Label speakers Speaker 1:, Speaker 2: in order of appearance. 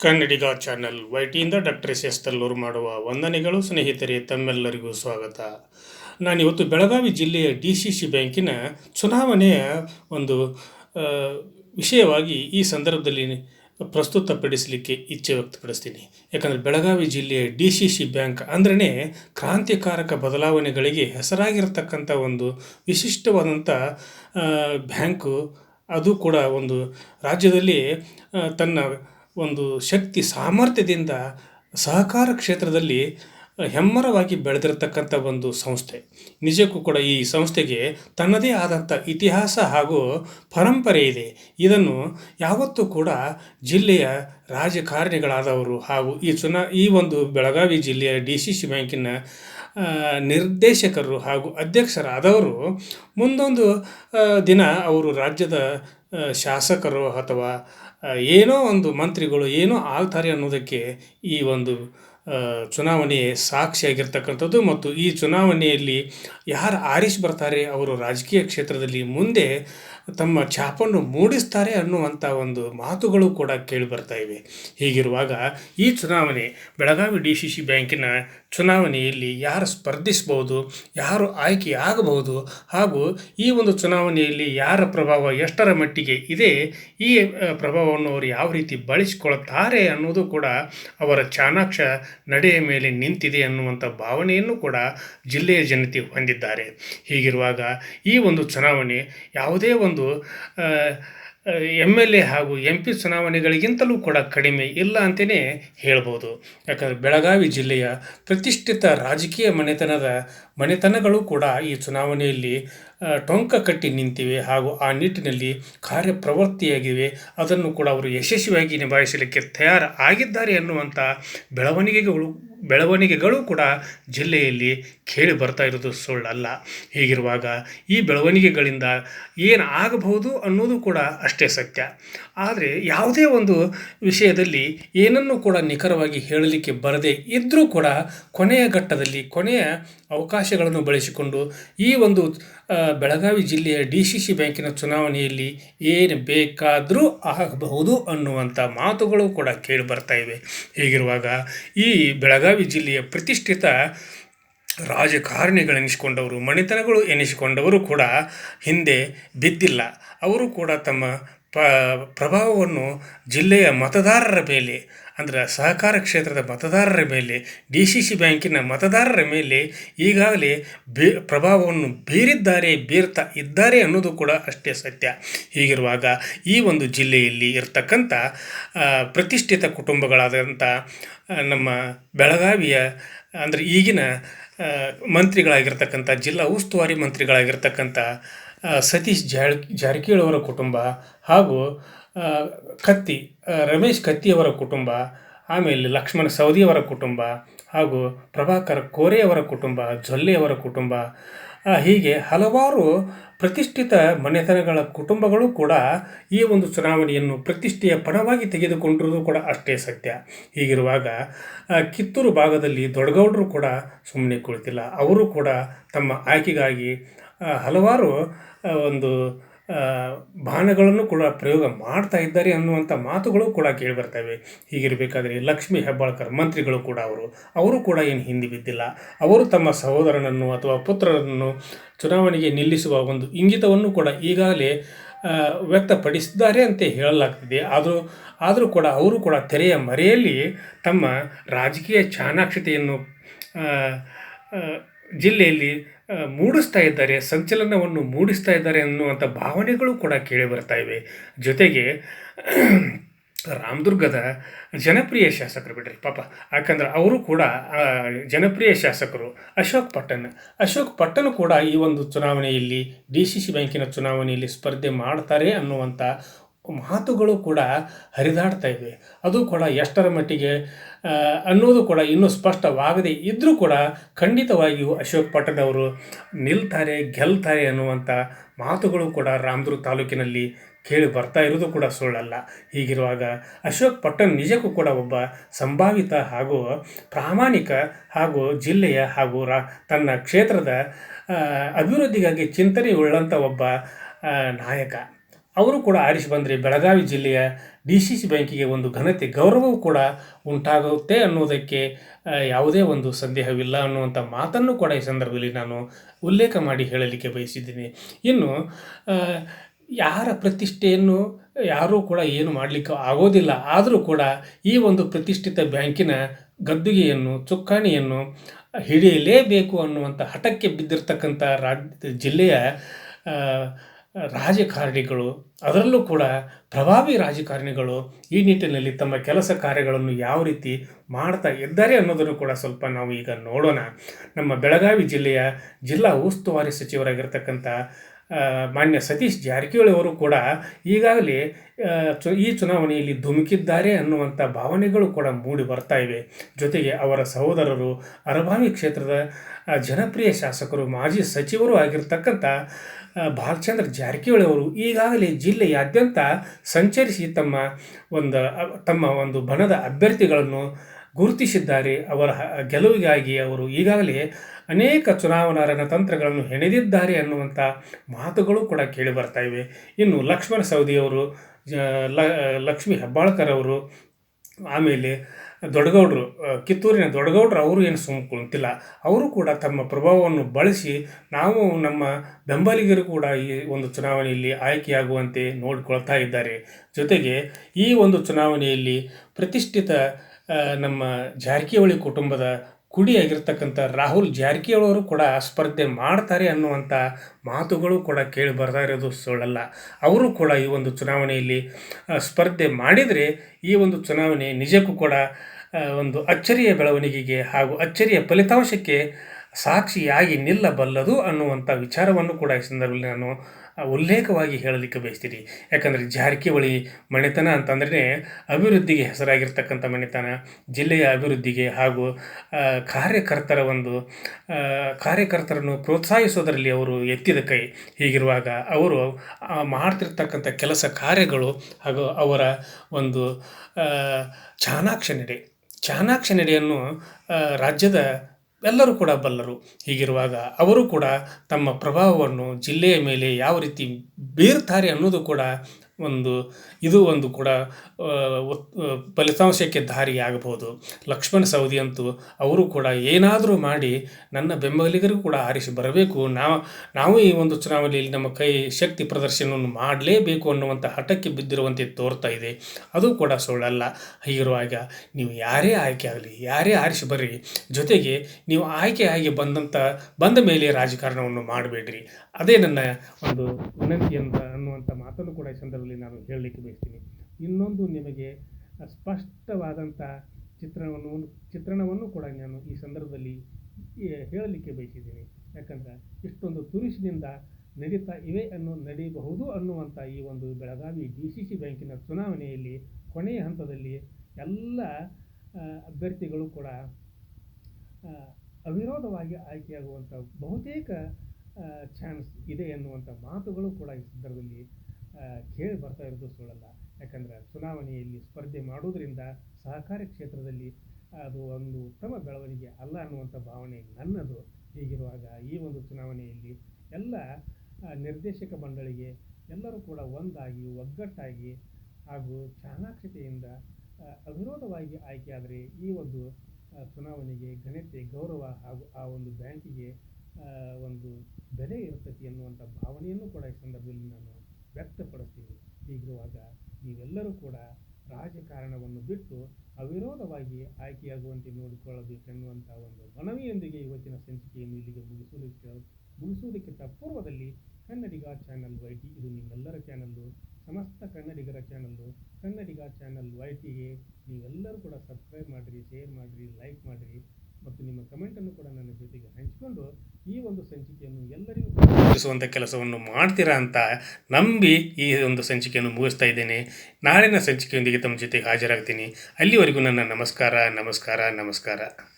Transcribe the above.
Speaker 1: ಕನ್ನಡಿಗ channel ವೈಟಿಯಿಂದ doctor S S Tallur ಮಾಡುವ ವಂದನೆಗಳು, ಸ್ನೇಹಿತರೆ, ತಮ್ಮೆಲ್ಲರಿಗೂ ಸ್ವಾಗತ. ನಾನಿವತ್ತು ಬೆಳಗಾವಿ ಜಿಲ್ಲೆಯ ಡಿ ಸಿ ಸಿ ಬ್ಯಾಂಕಿನ ಚುನಾವಣೆಯ ಒಂದು ವಿಷಯವಾಗಿ ಈ ಸಂದರ್ಭದಲ್ಲಿ ಪ್ರಸ್ತುತಪಡಿಸಲಿಕ್ಕೆ ಇಚ್ಛೆ ವ್ಯಕ್ತಪಡಿಸ್ತೀನಿ. ಯಾಕಂದರೆ ಬೆಳಗಾವಿ ಜಿಲ್ಲೆಯ ಡಿ ಸಿ ಸಿ ಬ್ಯಾಂಕ್ ಅಂದ್ರೇ ಕ್ರಾಂತಿಕಾರಕ ಬದಲಾವಣೆಗಳಿಗೆ ಹೆಸರಾಗಿರತಕ್ಕಂಥ ಒಂದು ವಿಶಿಷ್ಟವಾದಂಥ ಬ್ಯಾಂಕು. ಅದು ಕೂಡ ಒಂದು ರಾಜ್ಯದಲ್ಲಿ ತನ್ನ ಒಂದು ಶಕ್ತಿ ಸಾಮರ್ಥ್ಯದಿಂದ ಸಹಕಾರ ಕ್ಷೇತ್ರದಲ್ಲಿ ಹೆಮ್ಮರವಾಗಿ ಬೆಳೆದಿರತಕ್ಕಂಥ ಒಂದು ಸಂಸ್ಥೆ. ನಿಜಕ್ಕೂ ಕೂಡ ಈ ಸಂಸ್ಥೆಗೆ ತನ್ನದೇ ಆದಂಥ ಇತಿಹಾಸ ಹಾಗೂ ಪರಂಪರೆ ಇದೆ. ಇದನ್ನು ಯಾವತ್ತೂ ಕೂಡ ಜಿಲ್ಲೆಯ ರಾಜಕಾರಣಿಗಳಾದವರು ಹಾಗೂ ಈ ಚುನಾ, ಈ ಒಂದು ಬೆಳಗಾವಿ ಜಿಲ್ಲೆಯ ಡಿ ಸಿ ಸಿ ಬ್ಯಾಂಕಿನ ನಿರ್ದೇಶಕರು ಹಾಗೂ ಅಧ್ಯಕ್ಷರಾದವರು ಮುಂದೊಂದು ದಿನ ಅವರು ರಾಜ್ಯದ ಶಾಸಕರು ಅಥವಾ ಏನೋ ಒಂದು ಮಂತ್ರಿಗಳು ಏನೋ ಆಗ್ತಾರೆ ಅನ್ನೋದಕ್ಕೆ ಈ ಒಂದು ಚುನಾವಣೆ ಸಾಕ್ಷಿಯಾಗಿರ್ತಕ್ಕಂಥದ್ದು ಮತ್ತು ಈ ಚುನಾವಣೆಯಲ್ಲಿ ಯಾರು ಆರಿಸಿ ಬರ್ತಾರೆ ಅವರು ರಾಜಕೀಯ ಕ್ಷೇತ್ರದಲ್ಲಿ ಮುಂದೆ ತಮ್ಮ ಛಾಪನ್ನು ಮೂಡಿಸ್ತಾರೆ ಅನ್ನುವಂಥ ಒಂದು ಮಾತುಗಳು ಕೂಡ ಕೇಳಿ ಬರ್ತಾ ಇವೆ. ಹೀಗಿರುವಾಗ ಈ ಚುನಾವಣೆ ಬೆಳಗಾವಿ ಡಿ ಸಿ ಸಿ ಬ್ಯಾಂಕಿನ ಚುನಾವಣೆಯಲ್ಲಿ ಯಾರು ಸ್ಪರ್ಧಿಸ್ಬೋದು, ಯಾರು ಆಯ್ಕೆಯಾಗಬಹುದು ಹಾಗೂ ಈ ಒಂದು ಚುನಾವಣೆಯಲ್ಲಿ ಯಾರ ಪ್ರಭಾವ ಎಷ್ಟರ ಮಟ್ಟಿಗೆ ಇದೆ, ಈ ಪ್ರಭಾವವನ್ನು ಅವರು ಯಾವ ರೀತಿ ಬಳಸಿಕೊಳ್ಳುತ್ತಾರೆ ಅನ್ನೋದು ಕೂಡ ಅವರ ಚಾಣಾಕ್ಷ ನಡೆಯ ಮೇಲೆ ನಿಂತಿದೆ ಅನ್ನುವಂಥ ಭಾವನೆಯನ್ನು ಕೂಡ ಜಿಲ್ಲೆಯ ಜನತೆ ಹೊಂದಿದ್ದಾರೆ. ಹೀಗಿರುವಾಗ ಈ ಒಂದು ಚುನಾವಣೆ ಯಾವುದೇ ಒಂದು ಎಂ ಎಲ್ ಎ ಹಾಗೂ ಎಂ ಪಿ ಚುನಾವಣೆಗಳಿಗಿಂತಲೂ ಕೂಡ ಕಡಿಮೆ ಇಲ್ಲ ಅಂತಲೇ ಹೇಳ್ಬೋದು. ಯಾಕಂದರೆ ಬೆಳಗಾವಿ ಜಿಲ್ಲೆಯ ಪ್ರತಿಷ್ಠಿತ ರಾಜಕೀಯ ಮನೆತನದ ಮನೆತನಗಳು ಕೂಡ ಈ ಚುನಾವಣೆಯಲ್ಲಿ ಟೊಂಕ ಕಟ್ಟಿ ನಿಂತಿವೆ ಹಾಗೂ ಆ ನಿಟ್ಟಿನಲ್ಲಿ ಕಾರ್ಯಪ್ರವೃತ್ತಿಯಾಗಿವೆ. ಅದನ್ನು ಕೂಡ ಅವರು ಯಶಸ್ವಿಯಾಗಿ ನಿಭಾಯಿಸಲಿಕ್ಕೆ ತಯಾರು ಆಗಿದ್ದಾರೆ ಎನ್ನುವಂಥ ಬೆಳವಣಿಗೆಗಳು ಬೆಳವಣಿಗೆಗಳು ಕೂಡ ಜಿಲ್ಲೆಯಲ್ಲಿ ಕೇಳಿ ಬರ್ತಾ ಇರೋದು ಸುಳ್ಳಲ್ಲ. ಹೀಗಿರುವಾಗ ಈ ಬೆಳವಣಿಗೆಗಳಿಂದ ಏನು ಆಗಬಹುದು ಅನ್ನೋದು ಕೂಡ ಅಷ್ಟೇ ಸತ್ಯ. ಆದರೆ ಯಾವುದೇ ಒಂದು ವಿಷಯದಲ್ಲಿ ಏನನ್ನು ಕೂಡ ನಿಖರವಾಗಿ ಹೇಳಲಿಕ್ಕೆ ಬರದೇ ಇದ್ದರೂ ಕೂಡ ಕೊನೆಯ ಘಟ್ಟದಲ್ಲಿ, ಕೊನೆಯ ಅವಕಾಶಗಳನ್ನು ಬಳಸಿಕೊಂಡು ಈ ಒಂದು ಬೆಳಗಾವಿ ಜಿಲ್ಲೆಯ ಡಿ ಸಿ ಸಿ ಬ್ಯಾಂಕಿನ ಚುನಾವಣೆಯಲ್ಲಿ ಏನು ಬೇಕಾದರೂ ಆಗಬಹುದು ಅನ್ನುವಂಥ ಮಾತುಗಳು ಕೂಡ ಕೇಳಿ ಬರ್ತಾ ಇವೆ. ಹೀಗಿರುವಾಗ ಈ ಬೆಳಗಾವಿ ಜಿಲ್ಲೆಯ ಪ್ರತಿಷ್ಠಿತ ರಾಜಕಾರಣಿಗಳೆನಿಸಿಕೊಂಡವರು ಮಣಿತನಗಳು ಎನಿಸಿಕೊಂಡವರು ಕೂಡ ಹಿಂದೆ ಬಿದ್ದಿಲ್ಲ. ಅವರು ಕೂಡ ತಮ್ಮ ಪ್ರಭಾವವನ್ನು ಜಿಲ್ಲೆಯ ಮತದಾರರ ಮೇಲೆ, ಅಂದರೆ ಸಹಕಾರ ಕ್ಷೇತ್ರದ ಮತದಾರರ ಮೇಲೆ, ಡಿ ಸಿ ಸಿ ಬ್ಯಾಂಕಿನ ಮತದಾರರ ಮೇಲೆ ಈಗಾಗಲೇ ಬೇ, ಪ್ರಭಾವವನ್ನು ಬೀರಿದ್ದಾರೆ, ಬೀರ್ತಾ ಇದ್ದಾರೆ ಅನ್ನೋದು ಕೂಡ ಅಷ್ಟೇ ಸತ್ಯ. ಹೀಗಿರುವಾಗ ಈ ಒಂದು ಜಿಲ್ಲೆಯಲ್ಲಿ ಇರ್ತಕ್ಕಂಥ ಪ್ರತಿಷ್ಠಿತ ಕುಟುಂಬಗಳಾದಂಥ ನಮ್ಮ ಬೆಳಗಾವಿಯ, ಅಂದರೆ ಈಗಿನ ಮಂತ್ರಿಗಳಾಗಿರ್ತಕ್ಕಂಥ, ಜಿಲ್ಲಾ ಉಸ್ತುವಾರಿ ಮಂತ್ರಿಗಳಾಗಿರ್ತಕ್ಕಂಥ ಸತೀಶ್ ಜಾಳ್, ಜಾರಕಿಹೊಳಿ ಕುಟುಂಬ ಹಾಗೂ ಕತ್ತಿ ರಮೇಶ್ ಕತ್ತಿಯವರ ಕುಟುಂಬ, ಆಮೇಲೆ ಲಕ್ಷ್ಮಣ ಸವದಿಯವರ ಕುಟುಂಬ ಹಾಗೂ ಪ್ರಭಾಕರ್ ಕೋರೆಯವರ ಕುಟುಂಬ ಜೊಲ್ಲೆಯವರ ಕುಟುಂಬ ಹೀಗೆ ಹಲವಾರು ಪ್ರತಿಷ್ಠಿತ ಮನೆತನಗಳ ಕುಟುಂಬಗಳು ಕೂಡ ಈ ಒಂದು ಚುನಾವಣೆಯನ್ನು ಪ್ರತಿಷ್ಠೆಯ ಪಣವಾಗಿ ತೆಗೆದುಕೊಂಡಿರುವುದು ಕೂಡ ಅಷ್ಟೇ ಸತ್ಯ. ಹೀಗಿರುವಾಗ ಕಿತ್ತೂರು ಭಾಗದಲ್ಲಿ ದೊಡ್ಡಗೌಡರು ಕೂಡ ಸುಮ್ಮನೆ ಕುಳಿತಿಲ್ಲ. ಅವರು ಕೂಡ ತಮ್ಮ ಆಯ್ಕೆಗಾಗಿ ಹಲವಾರು ಒಂದು ಬಾಣಗಳನ್ನು ಕೂಡ ಪ್ರಯೋಗ ಮಾಡ್ತಾ ಇದ್ದಾರೆ ಅನ್ನುವಂಥ ಮಾತುಗಳು ಕೂಡ ಕೇಳಿಬರ್ತವೆ. ಹೀಗಿರಬೇಕಾದ್ರೆ ಲಕ್ಷ್ಮೀ ಹೆಬ್ಬಾಳ್ಕರ್ ಮಂತ್ರಿಗಳು ಕೂಡ ಅವರು ಅವರು ಕೂಡ ಏನು ಹಿಂದೆ ಬಿದ್ದಿಲ್ಲ. ಅವರು ತಮ್ಮ ಸಹೋದರನನ್ನು ಅಥವಾ ಪುತ್ರರನ್ನು ಚುನಾವಣೆಗೆ ನಿಲ್ಲಿಸುವ ಒಂದು ಇಂಗಿತವನ್ನು ಕೂಡ ಈಗಾಗಲೇ ವ್ಯಕ್ತಪಡಿಸಿದ್ದಾರೆ ಅಂತ ಹೇಳಲಾಗ್ತಿದೆ. ಆದರೂ ಆದರೂ ಕೂಡ ಅವರು ಕೂಡ ತೆರೆಯ ಮರೆಯಲ್ಲಿ ತಮ್ಮ ರಾಜಕೀಯ ಚಾಣಾಕ್ಷತೆಯನ್ನು ಜಿಲ್ಲೆಯಲ್ಲಿ ಮೂಡಿಸ್ತಾ ಇದ್ದಾರೆ, ಸಂಚಲನವನ್ನು ಮೂಡಿಸ್ತಾ ಇದ್ದಾರೆ ಅನ್ನುವಂಥ ಭಾವನೆಗಳು ಕೂಡ ಕೇಳಿ ಬರ್ತಾ ಇವೆ. ಜೊತೆಗೆ, ರಾಮದುರ್ಗದ ಜನಪ್ರಿಯ ಶಾಸಕರು ಬಿಡ್ರಿ, ಪಾಪ. ಯಾಕಂದ್ರೆ ಅವರು ಕೂಡ ಜನಪ್ರಿಯ ಶಾಸಕರು ಅಶೋಕ್ ಪಟ್ಟಣ. ಅಶೋಕ್ ಪಟ್ಟಣ ಕೂಡ ಈ ಒಂದು ಚುನಾವಣೆಯಲ್ಲಿ, ಡಿ ಸಿ ಸಿ ಬ್ಯಾಂಕಿನ ಚುನಾವಣೆಯಲ್ಲಿ ಸ್ಪರ್ಧೆ ಮಾಡ್ತಾರೆ ಅನ್ನುವಂಥ ಮಾತುಗಳು ಕೂಡ ಹರಿದಾಡ್ತಾ ಇವೆ ಅದು ಕೂಡ ಎಷ್ಟರ ಮಟ್ಟಿಗೆ ಅನ್ನೋದು ಕೂಡ ಇನ್ನೂ ಸ್ಪಷ್ಟವಾಗದೇ ಇದ್ದರೂ ಕೂಡ ಖಂಡಿತವಾಗಿಯೂ ಅಶೋಕ್ ಪಟ್ಟದವರು ನಿಲ್ತಾರೆ, ಗೆಲ್ತಾರೆ ಅನ್ನುವಂಥ ಮಾತುಗಳು ಕೂಡ ರಾಮದುರ್ಗ ತಾಲೂಕಿನಲ್ಲಿ ಕೇಳಿ ಬರ್ತಾ ಇರೋದು ಕೂಡ ಸುಳ್ಳಲ್ಲ. ಹೀಗಿರುವಾಗ ಅಶೋಕ್ ಪಟ್ಟಣ ನಿಜಕ್ಕೂ ಕೂಡ ಒಬ್ಬ ಸಂಭಾವಿತ ಹಾಗೂ ಪ್ರಾಮಾಣಿಕ ಹಾಗೂ ಜಿಲ್ಲೆಯ ಹಾಗೂ ರಾ, ತನ್ನ ಕ್ಷೇತ್ರದ ಅಭಿವೃದ್ಧಿಗಾಗಿ ಚಿಂತನೆ ಉಳ್ಳಂಥ ಒಬ್ಬ ನಾಯಕ. ಅವರು ಕೂಡ ಆರಿಸಿ ಬಂದರೆ ಬೆಳಗಾವಿ ಜಿಲ್ಲೆಯ ಡಿ ಸಿ ಸಿ ಬ್ಯಾಂಕಿಗೆ ಒಂದು ಘನತೆ ಗೌರವವು ಕೂಡ ಉಂಟಾಗುತ್ತೆ ಅನ್ನೋದಕ್ಕೆ ಯಾವುದೇ ಒಂದು ಸಂದೇಹವಿಲ್ಲ ಅನ್ನುವಂಥ ಮಾತನ್ನು ಕೂಡ ಈ ಸಂದರ್ಭದಲ್ಲಿ ನಾನು ಉಲ್ಲೇಖ ಮಾಡಿ ಹೇಳಲಿಕ್ಕೆ ಬಯಸಿದ್ದೀನಿ. ಇನ್ನು ಯಾರ ಪ್ರತಿಷ್ಠೆಯನ್ನು ಯಾರೂ ಕೂಡ ಏನು ಮಾಡಲಿಕ್ಕೆ ಆಗೋದಿಲ್ಲ, ಆದರೂ ಕೂಡ ಈ ಒಂದು ಪ್ರತಿಷ್ಠಿತ ಬ್ಯಾಂಕಿನ ಗದ್ದುಗೆಯನ್ನು, ಚುಕ್ಕಾಣಿಯನ್ನು ಹಿಡಿಯಲೇಬೇಕು ಅನ್ನುವಂಥ ಹಠಕ್ಕೆ ಬಿದ್ದಿರ್ತಕ್ಕಂಥ ರಾಜ್ಯ, ಜಿಲ್ಲೆಯ ರಾಜಕಾರಣಿಗಳು, ಅದರಲ್ಲೂ ಕೂಡ ಪ್ರಭಾವಿ ರಾಜಕಾರಣಿಗಳು ಈ ನಿಟ್ಟಿನಲ್ಲಿ ತಮ್ಮ ಕೆಲಸ ಕಾರ್ಯಗಳನ್ನು ಯಾವ ರೀತಿ ಮಾಡ್ತಾ ಇದ್ದಾರೆ ಅನ್ನೋದನ್ನು ಕೂಡ ಸ್ವಲ್ಪ ನಾವು ಈಗ ನೋಡೋಣ. ನಮ್ಮ ಬೆಳಗಾವಿ ಜಿಲ್ಲೆಯ ಜಿಲ್ಲಾ ಉಸ್ತುವಾರಿ ಸಚಿವರಾಗಿರ್ತಕ್ಕಂಥ ಮಾನ್ಯ ಸತೀಶ್ ಜಾರಕಿಹೊಳಿ ಅವರು ಕೂಡ ಈಗಾಗಲೇ ಚು, ಈ ಚುನಾವಣೆಯಲ್ಲಿ ಧುಮುಕಿದ್ದಾರೆ ಅನ್ನುವಂಥ ಭಾವನೆಗಳು ಕೂಡ ಮೂಡಿ ಬರ್ತಾ ಇವೆ. ಜೊತೆಗೆ ಅವರ ಸಹೋದರರು ಅರಭಾವಿ ಕ್ಷೇತ್ರದ ಜನಪ್ರಿಯ ಶಾಸಕರು, ಮಾಜಿ ಸಚಿವರು ಆಗಿರ್ತಕ್ಕಂಥ ಭಾಗಚಂದ್ರ ಜಾರಕಿಹೊಳಿ ಅವರು ಈಗಾಗಲೇ ಜಿಲ್ಲೆಯಾದ್ಯಂತ ಸಂಚರಿಸಿ ತಮ್ಮ ಒಂದು ತಮ್ಮ ಒಂದು ಬಣದ ಅಭ್ಯರ್ಥಿಗಳನ್ನು ಗುರುತಿಸಿದ್ದಾರೆ. ಅವರ ಗೆಲುವಿಗಾಗಿ ಅವರು ಈಗಾಗಲೇ ಅನೇಕ ಚುನಾವಣಾ ರಣತಂತ್ರಗಳನ್ನು ಹೆಣೆದಿದ್ದಾರೆ ಅನ್ನುವಂಥ ಮಾತುಗಳು ಕೂಡ ಕೇಳಿ ಬರ್ತಾ ಇವೆ. ಇನ್ನು ಲಕ್ಷ್ಮಣ ಸವದಿಯವರು ಲಕ್ಷ್ಮೀ ಹೆಬ್ಬಾಳ್ಕರ್ ಅವರು, ಆಮೇಲೆ ದೊಡ್ಡಗೌಡರು ಕಿತ್ತೂರಿನ ದೊಡ್ಡಗೌಡರು ಅವರು ಏನು ಸುಮ್ಮ ಕುಂತಿಲ್ಲ. ಅವರು ಕೂಡ ತಮ್ಮ ಪ್ರಭಾವವನ್ನು ಬಳಸಿ ನಾವು ನಮ್ಮ ಬೆಂಬಲಿಗರು ಕೂಡ ಈ ಒಂದು ಚುನಾವಣೆಯಲ್ಲಿ ಆಯ್ಕೆಯಾಗುವಂತೆ ನೋಡಿಕೊಳ್ತಾ ಇದ್ದಾರೆ. ಜೊತೆಗೆ ಈ ಒಂದು ಚುನಾವಣೆಯಲ್ಲಿ ಪ್ರತಿಷ್ಠಿತ ನಮ್ಮ ಜಾರಕಿಹೊಳಿ ಕುಟುಂಬದ ಕುಡಿಯಾಗಿರ್ತಕ್ಕಂಥ ರಾಹುಲ್ ಜಾರಕಿಹೊಳಿಯವರು ಕೂಡ ಸ್ಪರ್ಧೆ ಮಾಡ್ತಾರೆ ಅನ್ನುವಂಥ ಮಾತುಗಳು ಕೂಡ ಕೇಳಿ ಬರ್ತಾ ಇರೋದು ಸುಳ್ಳಲ್ಲ. ಅವರು ಕೂಡ ಈ ಒಂದು ಚುನಾವಣೆಯಲ್ಲಿ ಸ್ಪರ್ಧೆ ಮಾಡಿದರೆ ಈ ಒಂದು ಚುನಾವಣೆ ನಿಜಕ್ಕೂ ಕೂಡ ಒಂದು ಅಚ್ಚರಿಯ ಬೆಳವಣಿಗೆಗೆ ಹಾಗೂ ಅಚ್ಚರಿಯ ಫಲಿತಾಂಶಕ್ಕೆ ಸಾಕ್ಷಿಯಾಗಿ ನಿಲ್ಲಬಲ್ಲದು ಅನ್ನುವಂಥ ವಿಚಾರವನ್ನು ಕೂಡ ಈ ಸಂದರ್ಭದಲ್ಲಿ ನಾನು ಉಲ್ಲೇಖವಾಗಿ ಹೇಳಲಿಕ್ಕೆ ಬಯಸ್ತೀನಿ. ಯಾಕಂದರೆ ಜಾರಕಿಹೊಳಿ ಮಣೆತನ ಅಂತಂದ್ರೆ ಅಭಿವೃದ್ಧಿಗೆ ಹೆಸರಾಗಿರ್ತಕ್ಕಂಥ ಮಣೆತನ ಜಿಲ್ಲೆಯ ಅಭಿವೃದ್ಧಿಗೆ ಹಾಗೂ ಕಾರ್ಯಕರ್ತರ ಒಂದು ಕಾರ್ಯಕರ್ತರನ್ನು ಪ್ರೋತ್ಸಾಹಿಸೋದರಲ್ಲಿ ಅವರು ಎತ್ತಿದ ಕೈ. ಹೀಗಿರುವಾಗ ಅವರು ಮಾಡ್ತಿರ್ತಕ್ಕಂಥ ಕೆಲಸ ಕಾರ್ಯಗಳು ಹಾಗೂ ಅವರ ಒಂದು ಚಾಣಾಕ್ಷ ನಡೆ. ಚಾಣಾಕ್ಷ ನಡೆಯನ್ನು ರಾಜ್ಯದ ಎಲ್ಲರೂ ಕೂಡ ಬಲ್ಲರು. ಹೀಗಿರುವಾಗ ಅವರು ಕೂಡ ತಮ್ಮ ಪ್ರಭಾವವನ್ನು ಜಿಲ್ಲೆಯ ಮೇಲೆ ಯಾವ ರೀತಿ ಬೀರ್ತಾರೆ ಅನ್ನೋದು ಕೂಡ ಒಂದು, ಇದು ಒಂದು ಕೂಡ ಫಲಿತಾಂಶಕ್ಕೆ ದಾರಿಯಾಗಬಹುದು ಲಕ್ಷ್ಮಣ ಸವದಿ ಅಂತೂ ಅವರು ಕೂಡ ಏನಾದರೂ ಮಾಡಿ ನನ್ನ ಬೆಂಬಲಿಗರಿಗೂ ಕೂಡ ಆರಿಸಿ ಬರಬೇಕು. ನಾವು ನಾವು ಈ ಒಂದು ಚುನಾವಣೆಯಲ್ಲಿ ನಮ್ಮ ಕೈ ಶಕ್ತಿ ಪ್ರದರ್ಶನವನ್ನು ಮಾಡಲೇಬೇಕು ಅನ್ನುವಂಥ ಹಠಕ್ಕೆ ಬಿದ್ದಿರುವಂತೆ ತೋರ್ತಾ ಇದೆ. ಅದು ಕೂಡ ಸುಳ್ಳಲ್ಲ. ಹೀಗಿರುವಾಗ ನೀವು ಯಾರೇ ಆಯ್ಕೆ ಆಗಲಿ, ಯಾರೇ ಆರಿಸಿ ಬರ್ರಿ. ಜೊತೆಗೆ ನೀವು ಆಯ್ಕೆ ಆಗಿ ಬಂದಂಥ, ಬಂದ ಮೇಲೆ ರಾಜಕಾರಣವನ್ನು ಮಾಡಬೇಡ್ರಿ. ಅದೇ ನನ್ನ ಒಂದು ವಿನಂತಿ ಅಂತ ಅನ್ನುವಂಥ ಮಾತನ್ನು ಕೂಡ ಈ ಸಂದರ್ಭದಲ್ಲಿ ನಾನು ಹೇಳಲಿಕ್ಕೆ ಬಯಸ್ತೀನಿ. ಇನ್ನೊಂದು ನಿಮಗೆ ಸ್ಪಷ್ಟವಾದಂಥ ಚಿತ್ರಣವನ್ನು ಚಿತ್ರಣವನ್ನು ಕೂಡ ನಾನು ಈ ಸಂದರ್ಭದಲ್ಲಿ ಹೇಳಲಿಕ್ಕೆ ಬಯಸಿದ್ದೀನಿ. ಯಾಕಂದ್ರೆ ಇಷ್ಟೊಂದು ತುರುಸಿನಿಂದ ನಡೀತಾ ಇವೆ ಅನ್ನು ನಡೆಯಬಹುದು ಅನ್ನುವಂಥ ಈ ಒಂದು ಬೆಳಗಾವಿ ಡಿ ಸಿ ಸಿ ಬ್ಯಾಂಕಿನ ಚುನಾವಣೆಯಲ್ಲಿ ಕೊನೆಯ ಹಂತದಲ್ಲಿ ಎಲ್ಲ ಅಭ್ಯರ್ಥಿಗಳು ಕೂಡ ಅವಿರೋಧವಾಗಿ ಆಯ್ಕೆಯಾಗುವಂಥ ಬಹುತೇಕ ಚಾನ್ಸ್ ಇದೆ ಎನ್ನುವಂಥ ಮಾತುಗಳು ಕೂಡ ಈ ಸಂದರ್ಭದಲ್ಲಿ ಕೇಳಿ ಬರ್ತಾ ಇರೋದು ಸುಳ್ಳಲ್ಲ. ಯಾಕಂದರೆ ಚುನಾವಣೆಯಲ್ಲಿ ಸ್ಪರ್ಧೆ ಮಾಡೋದರಿಂದ ಸಹಕಾರಿ ಕ್ಷೇತ್ರದಲ್ಲಿ ಅದು ಒಂದು ಉತ್ತಮ ಬೆಳವಣಿಗೆ ಅಲ್ಲ ಅನ್ನುವಂಥ ಭಾವನೆ ನನ್ನದು. ಹೀಗಿರುವಾಗ ಈ ಒಂದು ಚುನಾವಣೆಯಲ್ಲಿ ಎಲ್ಲ ನಿರ್ದೇಶಕ ಮಂಡಳಿಗೆ ಎಲ್ಲರೂ ಕೂಡ ಒಂದಾಗಿ, ಒಗ್ಗಟ್ಟಾಗಿ ಹಾಗೂ ಚಾಣಾಕ್ಷತೆಯಿಂದ ಅವಿರೋಧವಾಗಿ ಆಯ್ಕೆಯಾದರೆ ಈ ಒಂದು ಚುನಾವಣೆಗೆ ಘನತೆ, ಗೌರವ ಹಾಗೂ ಆ ಒಂದು ಬ್ಯಾಂಕಿಗೆ ಒಂದು ಬೆಲೆ ಇರ್ತತಿ ಅನ್ನುವಂಥ ಭಾವನೆಯನ್ನು ಕೂಡ ಈ ಸಂದರ್ಭದಲ್ಲಿ ನಾನು ವ್ಯಕ್ತಪಡಿಸ್ತೀನಿ. ಹೀಗಿರುವಾಗ ನೀವೆಲ್ಲರೂ ಕೂಡ ರಾಜಕಾರಣವನ್ನು ಬಿಟ್ಟು ಅವಿರೋಧವಾಗಿ ಆಯ್ಕೆಯಾಗುವಂತೆ ನೋಡಿಕೊಳ್ಳಬೇಕೆನ್ನುವಂಥ ಒಂದು ಮನವಿಯೊಂದಿಗೆ ಇವತ್ತಿನ ಸಂಚಿಕೆಯನ್ನು ಇಲ್ಲಿಗೆ ಮುಗಿಸುವುದಕ್ಕೆ ಮುಗಿಸುವುದಕ್ಕಿಂತ ಪೂರ್ವದಲ್ಲಿ ಕನ್ನಡಿಗ ಚಾನಲ್ ವೈ ಟಿ ಇದು ನಿಮ್ಮೆಲ್ಲರ ಚಾನಲ್ಲು, ಸಮಸ್ತ ಕನ್ನಡಿಗರ ಚಾನಲ್ಲು. ಕನ್ನಡಿಗ ಚಾನಲ್ ವೈ ಟಿಗೆ ನೀವೆಲ್ಲರೂ ಕೂಡ ಸಬ್ಸ್ಕ್ರೈಬ್ ಮಾಡಿರಿ, ಶೇರ್ ಮಾಡಿರಿ, ಲೈಕ್ ಮಾಡಿರಿ. ಮತ್ತು ನಿಮ್ಮ ಕಮೆಂಟನ್ನು ಕೂಡ ನನ್ನ ಜೊತೆಗೆ ಹಂಚಿಕೊಂಡು ಈ ಒಂದು ಸಂಚಿಕೆಯನ್ನು ಎಲ್ಲರಿಗೂ ಮುಗಿಸುವಂಥ ಕೆಲಸವನ್ನು ಮಾಡ್ತೀರಾ ಅಂತ ನಂಬಿ ಈ ಒಂದು ಸಂಚಿಕೆಯನ್ನು ಮುಗಿಸ್ತಾ ಇದ್ದೇನೆ. ನಾಳಿನ ಸಂಚಿಕೆಯೊಂದಿಗೆ ತಮ್ಮ ಜೊತೆಗೆ ಹಾಜರಾಗ್ತೀನಿ. ಅಲ್ಲಿವರೆಗೂ ನನ್ನ ನಮಸ್ಕಾರ ನಮಸ್ಕಾರ ನಮಸ್ಕಾರ.